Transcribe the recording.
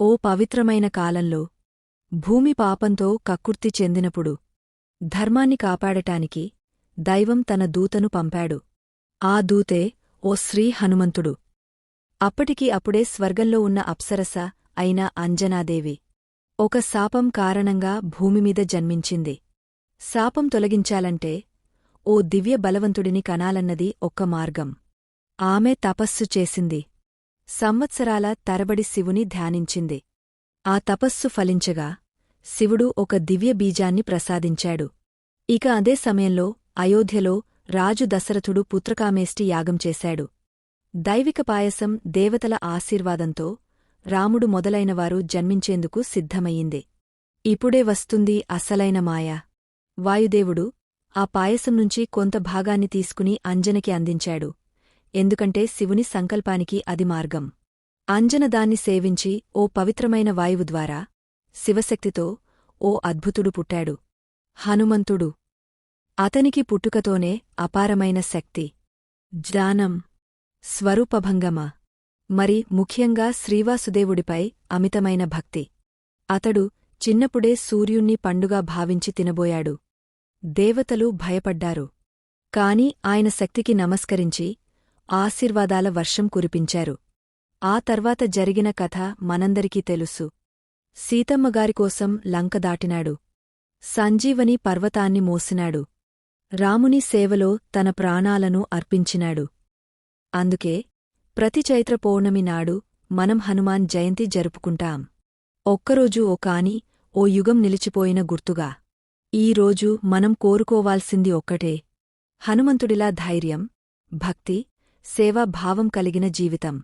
ఓ పవిత్రమైన కాలంలో భూమి పాపంతో కక్కుర్తి చెందినప్పుడు ధర్మాన్ని కాపాడటానికి దైవం తన దూతను పంపాడు. ఆ దూతే ఓ శ్రీ హనుమంతుడు. అప్పటికి అప్పుడే స్వర్గంలో ఉన్న అప్సరస అయిన అంజనాదేవి ఒక శాపం కారణంగా భూమిమీద జన్మించింది. శాపం తొలగించాలంటే ఓ దివ్య బలవంతుడిని కనాలన్నది ఒక్క మార్గం. ఆమె తపస్సు చేసింది. సంవత్సరాల తరబడి శివుని ధ్యానించింది. ఆ తపస్సు ఫలించగా శివుడు ఒక దివ్య బీజాన్ని ప్రసాదించాడు. ఇక అదే సమయంలో అయోధ్యలో రాజు దశరథుడు పుత్రకామేష్టి యాగం చేశాడు. దైవిక పాయసం దేవతల ఆశీర్వాదంతో రాముడు మొదలైనవారు జన్మించేందుకు సిద్ధమయ్యింది. ఇప్పుడే వస్తుంది అసలైన మాయ. వాయుదేవుడు ఆ పాయసం నుంచి కొంత భాగాన్ని తీసుకుని అంజనకి అందించాడు. ఎందుకంటే శివుని సంకల్పానికి అది మార్గం. అంజనదాన్ని సేవించి ఓ పవిత్రమైన వాయువు ద్వారా శివశక్తితో ఓ అద్భుతుడు పుట్టాడు. హనుమంతుడు. అతనికి పుట్టుకతోనే అపారమైన శక్తి. జ్ఞానం. స్వరూపభంగమ. మరి ముఖ్యంగా శ్రీవాసుదేవుడిపై అమితమైన భక్తి. అతడు చిన్నప్పుడే సూర్యుణ్ణి పండుగా భావించి తినబోయాడు. దేవతలు భయపడ్డారు. కాని ఆయన శక్తికి నమస్కరించి ఆశీర్వాదాల వర్షం కురిపించారు. ఆ తర్వాత జరిగిన కథ మనందరికీ తెలుసు. సీతమ్మగారికోసం లంక దాటినాడు. సంజీవని పర్వతాన్ని మోసినాడు. రాముని సేవలో తన ప్రాణాలను అర్పించినాడు. అందుకే ప్రతి చైత్ర పౌర్ణమి నాడు మనం హనుమాన్ జయంతి జరుపుకుంటాం. ఒక్కరోజు ఓ కాని ఓ యుగం నిలిచిపోయిన గుర్తుగా. ఈ రోజు మనం కోరుకోవాల్సింది ఒక్కటే. హనుమంతుడిలా ధైర్యం భక్తి సేవాభావం కలిగిన జీవితం.